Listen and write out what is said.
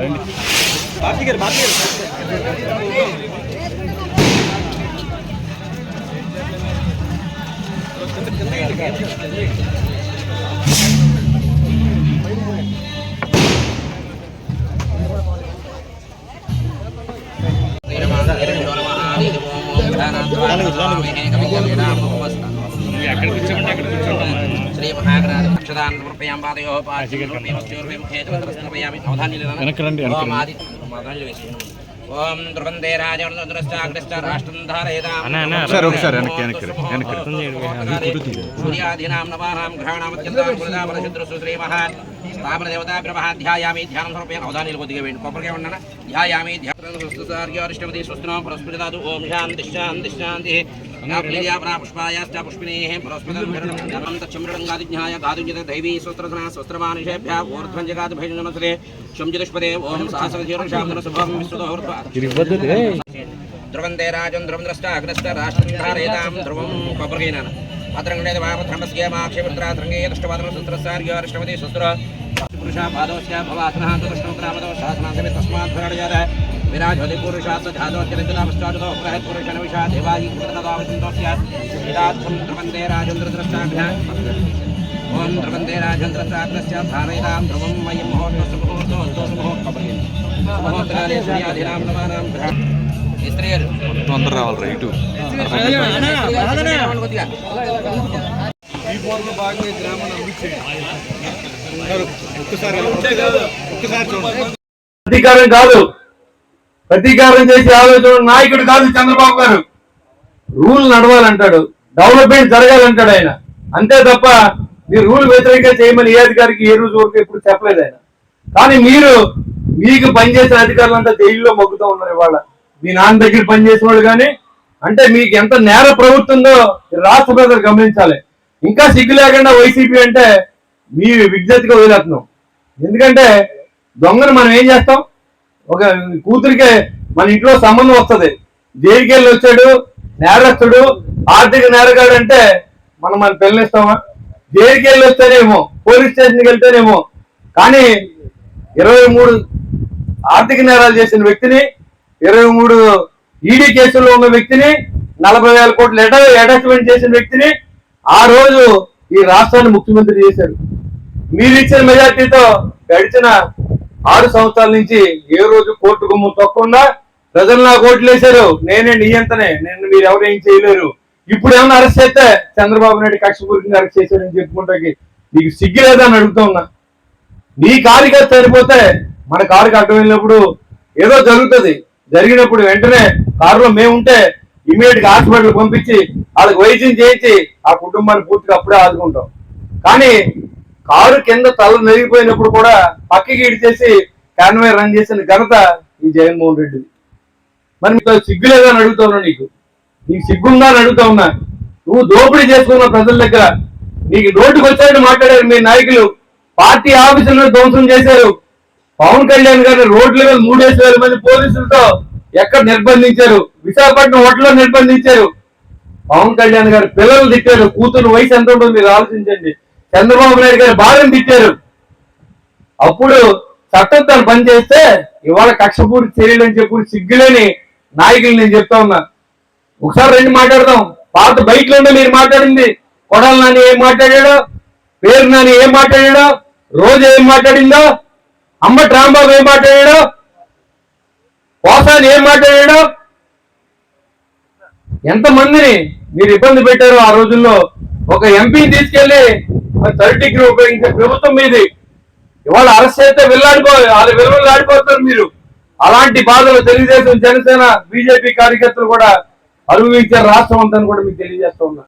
Terima kasih. అక్షదాన్ సమర్పయాం పాదయో పాదయోర్విముఖే సమర్పయామి వెనక్కి రండి, వెనక్కి రండి. అవధాని ఓం ధ్రువందే రాజవృష్ట రాష్ట్రం ధారయేదాం. అన్న, అన్న, ఒకసారి, ఒకసారి వెనక్కి, వెనక్కి, వెనక్కి. సూర్యాధీనాం నవానాం గ్రహణామత్యంతాం పురదాపరశుద్రసు శ్రీ మహాన్ స్థాపన దేవతా ప్రభా ధ్యాయామి ధ్యానం సమర్పయామి. అవధానిలు కొద్దిగా వేయండి. కొబ్బరికాయ ఉండన? ధ్యాయామి ధ్యానస్వార్యోరిష్టమతి స్వస్తినో. పురస్మృతాదు ఓం శాంతి శాంతి శాంతి. याप्लीर्या पुष्पायाश्च ध्रुवं द्रष्ट अग्नश्च वामधर्मस्य माक्षेपुत्रात्रङ्गे दृष्टवादनं सूत्रसार्यो सूत्र पुरुषा पादोस्य भवासनः तदृष्टं क्रामदो शासनान्तमे तस्मात् भरणजातः పురుషాత్ ధాతోచ్చరితదామశ్చాదుతో ప్రహత్ పురుషణ విషా దేవాయి కృతదావసింతోస్య ఇదాత్సం ధ్రువందే రాజేంద్రద్రష్టాభ్య ఓం ధ్రువందే రాజేంద్రద్రాగ్నస్య ధారయతాం ధ్రువం మయం ముహూర్తస్సు ముహూర్తో ముహూర్తం ముహూర్తాలే సూర్యాధినాం నవానాం గ్రహ ఇస్త్రియర్ మొత్తం అందరు రావాలి రైటు ఈ పోరులో భాగంగా గ్రామాన్ని అభివృద్ధి చేయండి ఒక్కసారి ఒక్కసారి చూడండి ప్రతీకారం కాదు. ప్రతీకారం చేసే ఆలోచన నాయకుడు కాదు చంద్రబాబు గారు. రూల్ నడవాలంటాడు డెవలప్మెంట్ జరగాలంటాడు ఆయన. అంతే తప్ప మీరు రూల్ వ్యతిరేకంగా చేయమని ఏ అధికారికి ఏ రోజు వరకు ఎప్పుడు చెప్పలేదు ఆయన. కానీ మీరు మీకు పనిచేసిన అధికారులంతా జైల్లో మొగ్గుతూ ఉన్నారు ఇవాళ. మీ నాన్న దగ్గర పనిచేసిన వాళ్ళు కానీ అంటే మీకు ఎంత నేర ప్రభుత్వందో రాష్ట్ర ప్రజలు గమనించాలి. ఇంకా సిగ్గు లేకుండా వైసీపీ అంటే మీ విజ్ఞతగా వదిలేస్తున్నాం. ఎందుకంటే దొంగను మనం ఏం చేస్తాం? ఒక కూతురికే మన ఇంట్లో సంబంధం వస్తది. జైలుకి వెళ్ళి వచ్చాడు? నేరస్తుడు. ఆర్థిక నేరగాడు అంటే మనం మన పెళ్ళిస్తామా జైలుకి వెళ్ళి వస్తేనేమో? పోలీస్ స్టేషన్కి వెళ్తేనేమో. కానీ ఇరవై మూడు ఆర్థిక నేరాలు చేసిన వ్యక్తిని ఇరవై మూడు ఈడీ కేసుల్లో ఉన్న వ్యక్తిని నలభై వేల కోట్ల అటాచ్మెంట్ చేసిన వ్యక్తిని ఆ రోజు ఈ రాష్ట్రాన్ని ముఖ్యమంత్రి చేశారు మీరు ఇచ్చిన మెజార్టీతో గడిచిన ఆరు సంవత్సరాల నుంచి ఏ రోజు కోర్టు గుమ్మం తొక్కకుండా ప్రజలు నాకు ఓట్లేశారు. నేనే నియంతనే నేను మీరు ఎవరేం చేయలేరు. ఇప్పుడు ఏమన్నా అరెస్ట్ చేస్తే చంద్రబాబు నాయుడు కక్షపూరితంగా అరెస్ట్ చేశారని చెప్పుకుంటాకి నీకు సిగ్గులేదని అడుగుతా ఉన్నా. నీ కారుగా సరిపోతే మన కారుకి అడ్డం వెళ్ళినప్పుడు ఏదో జరుగుతుంది. జరిగినప్పుడు వెంటనే కారులో మేముంటే ఇమీడియట్గా హాస్పిటల్ పంపించి వాళ్ళకి వైద్యం చేయించి ఆ కుటుంబాన్ని పూర్తిగా అప్పుడే ఆదుకుంటాం. కానీ కారు కింద తల నెరిగిపోయినప్పుడు కూడా పక్కకి ఇడిచేసి కాన్వే రన్ చేసిన ఘనత ఈ జగన్మోహన్ రెడ్డి మరి మీకు సిగ్గులేదని అడుగుతా ఉన్నా నీకు? నీకు సిగ్గుందా అని అడుగుతా ఉన్నా? నువ్వు దోపిడీ చేసుకున్న ప్రజల దగ్గర నీకు నోటుకు వచ్చాయని మాట్లాడారు మీ నాయకులు. పార్టీ ఆఫీసులను ధ్వంసం చేశారు. పవన్ కళ్యాణ్ గారిని రోడ్ల మీద మూడేసి వేల మంది పోలీసులతో ఎక్కడ నిర్బంధించారు? విశాఖపట్నం హోటల్లో నిర్బంధించారు. పవన్ కళ్యాణ్ గారు పిల్లలు తిట్టారు. కూతురు వయసు ఎంత ఉంటుందో మీరు ఆలోచించండి. చంద్రబాబు నాయుడు గారు భార్యను తిట్టారు. అప్పుడు చట్టం తను పని చేస్తే ఇవాళ కక్షపూర్తి చర్యలు అని చెప్పి సిగ్గులేని నాయకులు నేను చెప్తా ఉన్నా. ఒకసారి రెండు మాట్లాడదాం. పాత బయటలోనే మీరు మాట్లాడింది. కొడాల నాని ఏం మాట్లాడాడో? పేరు నాని ఏం మాట్లాడాడో? రోజు ఏం మాట్లాడిందో? అమ్మ రాంబాబు ఏం మాట్లాడాడో? కోసాని ఏం మాట్లాడాడో? ఎంతమందిని మీరు ఇబ్బంది పెట్టారు ఆ రోజుల్లో? ఒక ఎంపీని తీసుకెళ్ళి థర్డ్ డిగ్రీ ఉపయోగించే ప్రభుత్వం మీది. ఇవాళ అరెస్ట్ అయితే వెళ్ళాడిపో వాళ్ళ వెళ్ళాడిపోతారు మీరు. అలాంటి బాధలు తెలుగుదేశం జనసేన బీజేపీ కార్యకర్తలు కూడా అనుభవించారు రాష్ట్రం అంతా కూడా మీకు తెలియజేస్తా ఉన్నా.